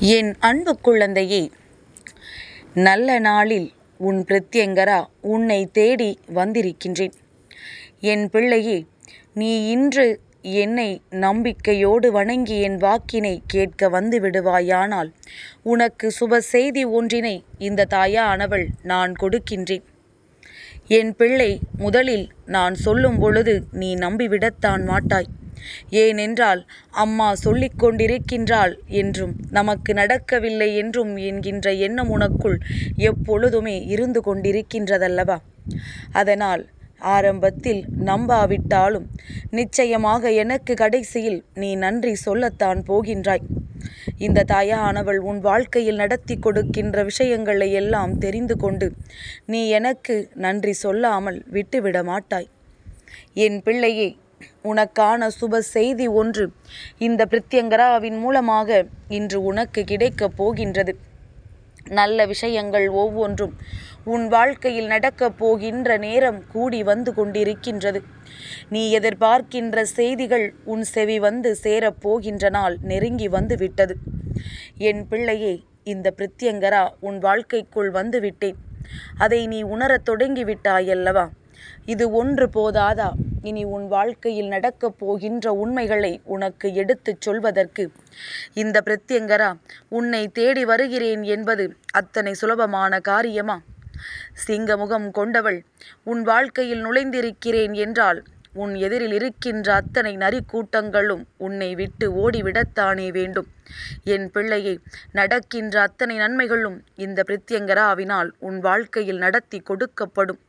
என் அன்பு குழந்தையே நல்ல நாளில் உன் பிரத்யங்கரா உன்னை தேடி வந்திருக்கின்றேன். என் பிள்ளையே நீ இன்று என்னை நம்பிக்கையோடு வணங்கி என் வாக்கினை கேட்க வந்து விடுவாயானால் உனக்கு சுப செய்தி ஒன்றினை இந்த தாயானவள் நான் கொடுக்கின்றேன். என் பிள்ளை முதலில் நான் சொல்லும் பொழுது நீ நம்பிவிடத்தான் மாட்டாய். ஏனென்றால் அம்மா சொல்லிக் கொண்டிருக்கின்றாள் என்றும் நமக்கு நடக்கவில்லை என்றும் என்கின்ற எண்ணம் உனக்குள் எப்பொழுதுமே இருந்து கொண்டிருக்கின்றதல்லவா? அதனால் ஆரம்பத்தில் நம்பாவிட்டாலும் நிச்சயமாக எனக்கு கடைசியில் நீ நன்றி சொல்லத்தான் போகின்றாய். இந்த தாயானவள் உன் வாழ்க்கையில் நடத்தி கொடுக்கின்ற விஷயங்களை எல்லாம் தெரிந்து கொண்டு நீ எனக்கு நன்றி சொல்லாமல் விட்டுவிட மாட்டாய். என் பிள்ளையே உனக்கான சுப செய்தி ஒன்று. இந்த பிரித்யங்கராவின் மூலமாக இன்று உனக்கு கிடைக்கப் போகின்றது. நல்ல விஷயங்கள் ஒவ்வொன்றும் உன் வாழ்க்கையில் நடக்கப் போகின்ற நேரம் கூடி வந்து கொண்டிருக்கின்றது. நீ எதிர்பார்க்கின்ற செய்திகள் உன் செவி வந்து சேரப் போகின்ற நாள் நெருங்கி வந்து விட்டது. என் பிள்ளையே இந்த பிரித்யங்கரா உன் வாழ்க்கைக்குள் வந்து விட்டேன். அதை நீ உணரத் தொடங்கிவிட்டாயல்லவா இது ஒன்று போதாதா? இனி உன் வாழ்க்கையில் நடக்கப் போகின்ற உண்மைகளை உனக்கு எடுத்துச் சொல்வதற்கு. இந்த பிரத்யங்கரா உன்னை தேடி வருகிறேன் என்பது அத்தனை சுலபமான காரியமா? சிங்கமுகம் கொண்டவள் உன் வாழ்க்கையில் நுழைந்திருக்கிறேன் என்றால் உன் எதிரில் இருக்கின்ற அத்தனை நரி கூட்டங்களும் உன்னை விட்டு ஓடிவிடத்தானே வேண்டும். என் பிள்ளையை நடக்கின்ற அத்தனை நன்மைகளும் இந்த பிரத்யங்கராவினால் உன் வாழ்க்கையில் நடத்தி கொடுக்கப்படும்.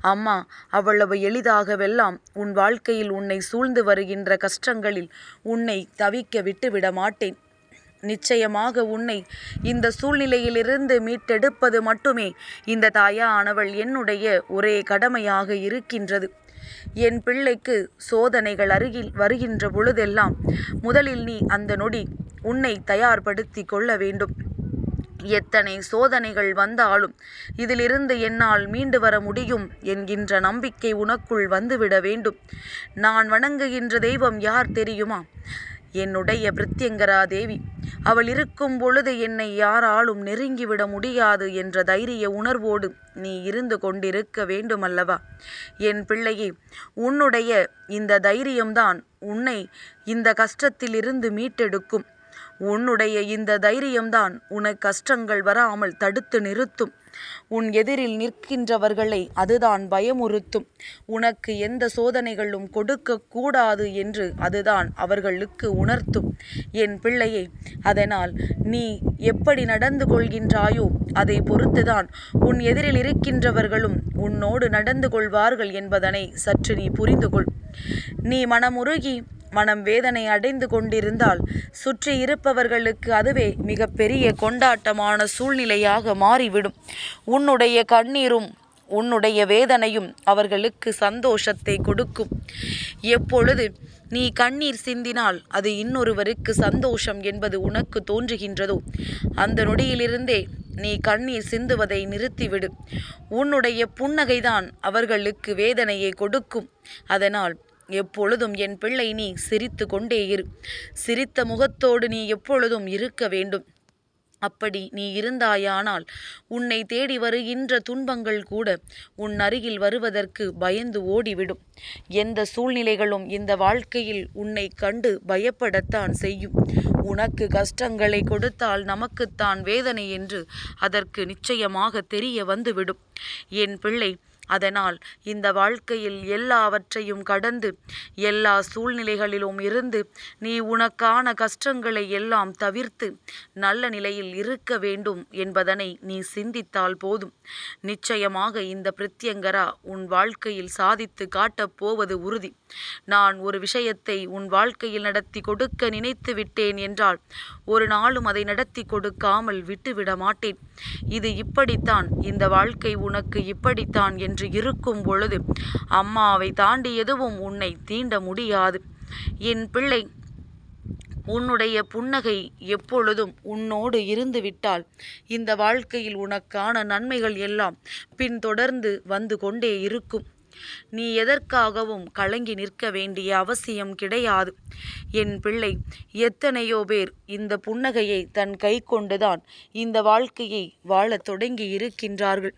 அம்மா அவ்வளவு எளிதாகவெல்லாம் உன் வாழ்க்கையில் உன்னை சூழ்ந்து வருகின்ற கஷ்டங்களில் உன்னை தவிக்க விட்டுவிட மாட்டேன். நிச்சயமாக உன்னை இந்த சூழ்நிலையிலிருந்து மீட்டெடுப்பது மட்டுமே இந்த தாயானவள் என்னுடைய ஒரே கடமையாக இருக்கின்றது. என் பிள்ளைக்கு சோதனைகள் அருகில் வருகின்ற பொழுதெல்லாம் முதலில் நீ அந்த நொடி உன்னை தயார்படுத்தி கொள்ள வேண்டும். எத்தனை சோதனைகள் வந்தாலும் இதிலிருந்து என்னால் மீண்டு வர முடியும் என்கின்ற நம்பிக்கை உனக்குள் வந்துவிட வேண்டும். நான் வணங்குகின்ற தெய்வம் யார் தெரியுமா? என்னுடைய பிரித்யங்கரா தேவி. அவள் இருக்கும் பொழுது என்னை யாராலும் நெருங்கிவிட முடியாது என்ற தைரிய உணர்வோடு நீ இருந்து கொண்டிருக்க வேண்டுமல்லவா? என் பிள்ளையே உன்னுடைய இந்த தைரியம்தான் உன்னை இந்த கஷ்டத்திலிருந்து மீட்டெடுக்கும். உன்னுடைய இந்த தைரியம்தான் உனக்கு கஷ்டங்கள் வராமல் தடுத்து நிறுத்தும். உன் எதிரில் நிற்கின்றவர்களை அதுதான் பயமுறுத்தும். உனக்கு எந்த சோதனைகளும் கொடுக்க கூடாது என்று அதுதான் அவர்களுக்கு உணர்த்தும். என் பிள்ளையை அதனால் நீ எப்படி நடந்து கொள்கின்றாயோ அதை பொறுத்துதான் உன் எதிரில் இருக்கின்றவர்களும் உன்னோடு நடந்து கொள்வார்கள் என்பதனை சற்று நீ புரிந்து கொள் நீ மனமுருகி மனம் வேதனை அடைந்து கொண்டிருந்தால் சுற்றி இருப்பவர்களுக்கு அதுவே மிகப்பெரிய கொண்டாட்டமான சூழ்நிலையாக மாறிவிடும். உன்னுடைய கண்ணீரும் உன்னுடைய வேதனையும் அவர்களுக்கு சந்தோஷத்தை கொடுக்கும். எப்பொழுது நீ கண்ணீர் சிந்தினால் அது இன்னொருவருக்கு சந்தோஷம் என்பது உனக்கு தோன்றுகின்றதோ அந்த நொடியிலிருந்தே நீ கண்ணீர் சிந்துவதை நிறுத்திவிடு. உன்னுடைய புன்னகைதான் அவர்களுக்கு வேதனையை கொடுக்கும். அதனால் எப்பொழுதும் என் பிள்ளை நீ சிரித்து கொண்டே இரு. சிரித்த முகத்தோடு நீ எப்பொழுதும் இருக்க வேண்டும். அப்படி நீ இருந்தாயானால் உன்னை தேடி வருகின்ற துன்பங்கள் கூட உன் அருகில் வருவதற்கு பயந்து ஓடிவிடும். எந்த சூழ்நிலைகளும் இந்த வாழ்க்கையில் உன்னை கண்டு பயப்படத்தான் செய்யும். உனக்கு கஷ்டங்களை கொடுத்தால் நமக்குத்தான் வேதனை என்று அதற்கு நிச்சயமாக தெரிய வந்துவிடும். என் பிள்ளை அதனால் இந்த வாழ்க்கையில் எல்லாவற்றையும் கடந்து எல்லா சூழ்நிலைகளிலும் இருந்து நீ உனக்கான கஷ்டங்களை எல்லாம் தவிர்த்து நல்ல நிலையில் இருக்க வேண்டும் என்பதனை நீ சிந்தித்தால் போதும். நிச்சயமாக இந்த பிரத்யங்கரா உன் வாழ்க்கையில் சாதித்து காட்டப் போவது உறுதி. நான் ஒரு விஷயத்தை உன் வாழ்க்கையில் நடத்தி கொடுக்க நினைத்து விட்டேன் என்றால் ஒரு நாளும் அதை நடத்தி கொடுக்காமல் விட்டுவிட மாட்டேன். இது இப்படித்தான் இந்த வாழ்க்கை உனக்கு இப்படித்தான் என்று என்று இருக்கும் பொழுது அம்மாவை தாண்டி எதுவும் உன்னை தீண்ட முடியாது. என் பிள்ளை உன்னுடைய புன்னகை எப்பொழுதும் உன்னோடு இருந்து விட்டால் இந்த வாழ்க்கையில் உனக்கான நன்மைகள் எல்லாம் பின்தொடர்ந்து வந்து கொண்டே இருக்கும். நீ எதற்காகவும் கலங்கி நிற்க வேண்டிய அவசியம் கிடையாது. என் பிள்ளை எத்தனையோ பேர் இந்த புன்னகையை தன் கை கொண்டுதான் இந்த வாழ்க்கையை வாழத் தொடங்கி இருக்கின்றார்கள்.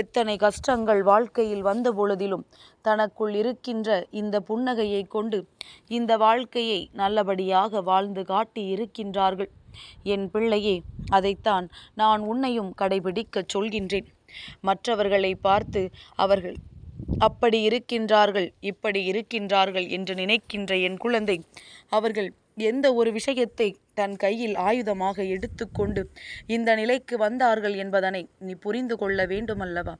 எத்தனை கஷ்டங்கள் வாழ்க்கையில் வந்த பொழுதிலும் தனக்குள் இருக்கின்ற இந்த புன்னகையை கொண்டு இந்த வாழ்க்கையை நல்லபடியாக வாழ்ந்து காட்டி இருக்கின்றார்கள். என் பிள்ளையே அதைத்தான் நான் உன்னையும் கடைபிடிக்கச் சொல்கின்றேன். மற்றவர்களை பார்த்து அவர்கள் அப்படி இருக்கின்றார்கள் இப்படி இருக்கின்றார்கள் என்று நினைக்கின்ற என் குழந்தை அவர்கள் எந்த ஒரு விஷயத்தை தன் கையில் ஆயுதமாக எடுத்துக்கொண்டு இந்த நிலைக்கு வந்தார்கள் என்பதனை நீ புரிந்து கொள்ள வேண்டுமல்லவா?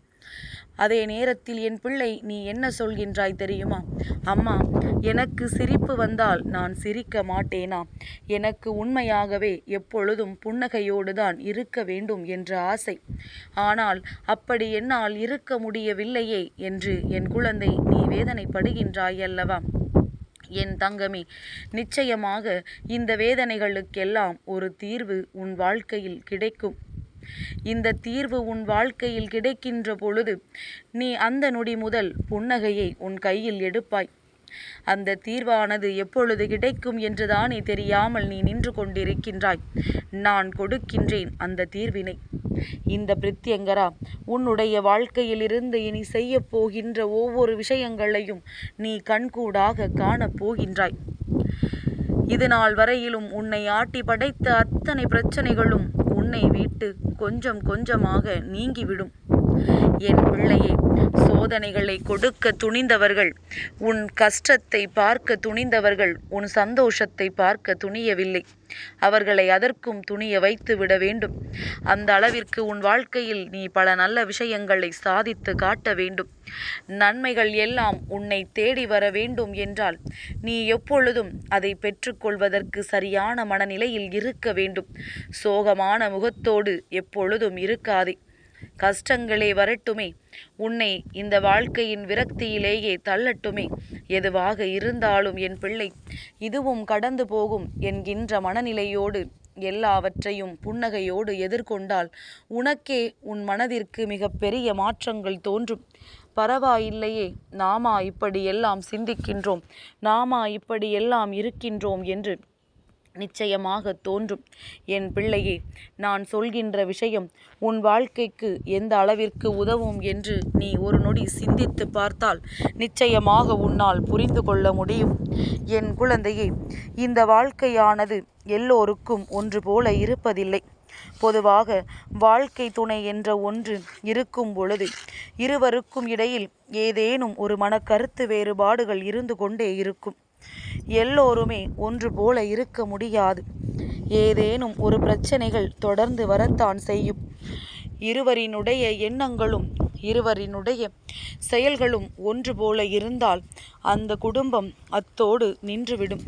அதே நேரத்தில் என் பிள்ளை நீ என்ன சொல்கின்றாய் தெரியுமா? அம்மா எனக்கு சிரிப்பு வந்தால் நான் சிரிக்க மாட்டேனா? எனக்கு உண்மையாகவே எப்பொழுதும் புன்னகையோடு தான் இருக்க வேண்டும் என்ற ஆசை. ஆனால் அப்படி என்னால் இருக்க முடியவில்லையே என்று என் குழந்தை நீ வேதனைப்படுகின்றாய் அல்லவா என் தங்கமே நிச்சயமாக இந்த வேதனைகளுக்கெல்லாம் ஒரு தீர்வு உன் வாழ்க்கையில் கிடைக்கும். இந்த தீர்வு உன் வாழ்க்கையில் கிடைக்கின்ற பொழுது நீ அந்த நொடி முதல் புன்னகையை உன் கையில் எடுப்பாய். அந்த தீர்வானது எப்பொழுது கிடைக்கும் என்றுதானே தெரியாமல் நீ நின்று கொண்டிருக்கின்றாய். நான் கொடுக்கின்றேன் அந்த தீர்வினை. இந்த பிரித்யங்கரா உன்னுடைய வாழ்க்கையிலிருந்து இனி செய்ய போகின்ற ஒவ்வொரு விஷயங்களையும் நீ கண்கூடாக காணப் போகின்றாய். இது நாள் வரையிலும் உன்னை ஆட்டி படைத்த அத்தனை பிரச்சனைகளும் உன்னை விட்டு கொஞ்சம் கொஞ்சமாக நீங்கிவிடும். என் பிள்ளையே சோதனைகளை கொடுக்க துணிந்தவர்கள் உன் கஷ்டத்தை பார்க்க துணிந்தவர்கள் உன் சந்தோஷத்தை பார்க்க துணியவில்லை. அவர்களை அதற்கும் துணிய வைத்து விட வேண்டும். அந்த அளவிற்கு உன் வாழ்க்கையில் நீ பல நல்ல விஷயங்களை சாதித்து காட்ட வேண்டும். நன்மைகள் எல்லாம் உன்னை தேடி வர வேண்டும் என்றால் நீ எப்பொழுதும் அதை பெற்றுக்கொள்வதற்கு சரியான மனநிலையில் இருக்க வேண்டும். சோகமான முகத்தோடு எப்பொழுதும் இருக்காதே. கஷ்டங்களே வரட்டுமே. உன்னை இந்த வாழ்க்கையின் விரக்தியிலேயே தள்ளட்டுமே. எதுவாக இருந்தாலும் என் பிள்ளை இதுவும் கடந்து போகும் என்கின்ற மனநிலையோடு எல்லாவற்றையும் புன்னகையோடு எதிர்கொண்டால் உனக்கே உன் மனதிற்கு மிக பெரிய மாற்றங்கள் தோன்றும். பரவாயில்லையே நாமா இப்படியெல்லாம் சிந்திக்கின்றோம். நாமா இப்படியெல்லாம் இருக்கின்றோம் என்று நிச்சயமாக தோன்றும். என் பிள்ளையே நான் சொல்கின்ற விஷயம் உன் வாழ்க்கைக்கு எந்த அளவிற்கு உதவும் என்று நீ ஒரு நொடி சிந்தித்து பார்த்தால் நிச்சயமாக உன்னால் புரிந்து கொள்ள முடியும். என் குழந்தையே இந்த வாழ்க்கையானது எல்லோருக்கும் ஒன்று போல இருப்பதில்லை. பொதுவாக வாழ்க்கை துணை என்ற ஒன்று இருக்கும் பொழுது இருவருக்கும் இடையில் ஏதேனும் ஒரு மனக்கருத்து வேறுபாடுகள் இருந்து கொண்டே இருக்கும். எல்லோருமே ஒன்று போல இருக்க முடியாது. ஏதேனும் ஒரு பிரச்சனைகள் தொடர்ந்து வரத்தான் செய்யும். இருவரினுடைய எண்ணங்களும் இருவரினுடைய செயல்களும் ஒன்று போல இருந்தால் அந்த குடும்பம் அத்தோடு நின்றுவிடும்.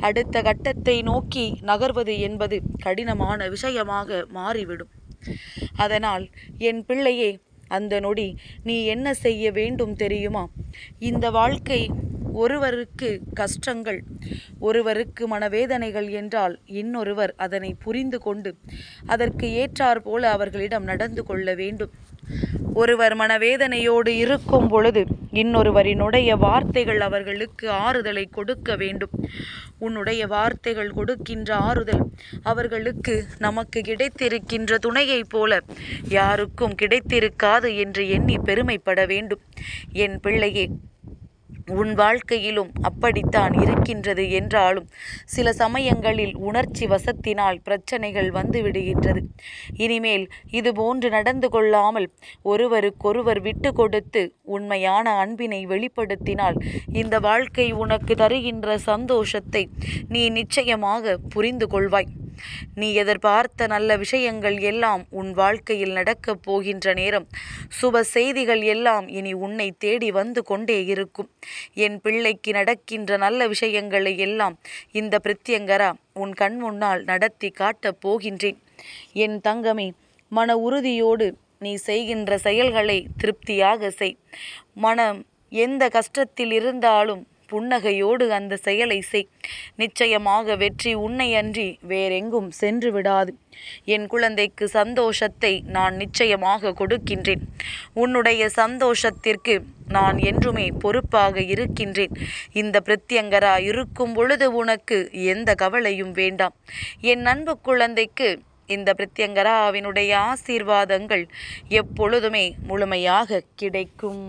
அடுத்த கட்டத்தை நோக்கி நகர்வது என்பது கடினமான விஷயமாக மாறிவிடும். அதனால் என் பிள்ளையே அந்த நொடி நீ என்ன செய்ய வேண்டும் தெரியுமா? இந்த வாழ்க்கை ஒருவருக்கு கஷ்டங்கள் ஒருவருக்கு மனவேதனைகள் என்றால் இன்னொருவர் அதனை புரிந்து கொண்டு அதற்கு ஏற்றார் போல அவர்களிடம் நடந்து கொள்ள வேண்டும். ஒருவர் மனவேதனையோடு இருக்கும் பொழுது இன்னொருவரினுடைய வார்த்தைகள் அவர்களுக்கு ஆறுதலை கொடுக்க வேண்டும். உன்னுடைய வார்த்தைகள் கொடுக்கின்ற ஆறுதல் அவர்களுக்கு நமக்கு கிடைத்திருக்கின்ற துணையைப் போல யாருக்கும் கிடைத்திருக்காது என்று எண்ணி பெருமைப்பட வேண்டும். என் பிள்ளையே உன் வாழ்க்கையிலும் அப்படித்தான் இருக்கின்றது என்றாலும் சில சமயங்களில் உணர்ச்சி வசத்தினால் பிரச்சனைகள் வந்து விடுகின்றது. இனிமேல் இது போன்று நடந்து கொள்ளாமல் ஒருவருக்கொருவர் விட்டு கொடுத்து உண்மையான அன்பினை வெளிப்படுத்தினால் இந்த வாழ்க்கை உனக்கு தருகின்ற சந்தோஷத்தை நீ நிச்சயமாக புரிந்து கொள்வாய். நீ எதிர்பார்த்த நல்ல விஷயங்கள் எல்லாம் உன் வாழ்க்கையில் நடக்கப் போகின்ற நேரம். சுப செய்திகள் எல்லாம் இனி உன்னை தேடி வந்து கொண்டே இருக்கும். என் பிள்ளைக்கு நடக்கின்ற நல்ல விஷயங்களை எல்லாம் இந்த பிரத்யங்கரா உன் கண் முன்னால் நடத்தி காட்டப் போகின்றேன். என் தங்கமே மன உறுதியோடு நீ செய்கின்ற செயல்களை திருப்தியாக செய். மனம் எந்த கஷ்டத்தில் இருந்தாலும் புன்னகையோடு அந்த செயலை செய். நிச்சயமாக வெற்றி உன்னை அன்றி வேறெங்கும் சென்று விடாது. என் குழந்தைக்கு சந்தோஷத்தை நான் நிச்சயமாக கொடுக்கின்றேன். உன்னுடைய சந்தோஷத்திற்கு நான் என்றுமே பொறுப்பாக இருக்கின்றேன். இந்த பிரத்யங்கரா இருக்கும் பொழுது உனக்கு எந்த கவலையும் வேண்டாம். என் அன்பு குழந்தைக்கு இந்த பிரத்யங்கராவினுடைய ஆசீர்வாதங்கள் எப்பொழுதுமே முழுமையாக கிடைக்கும்.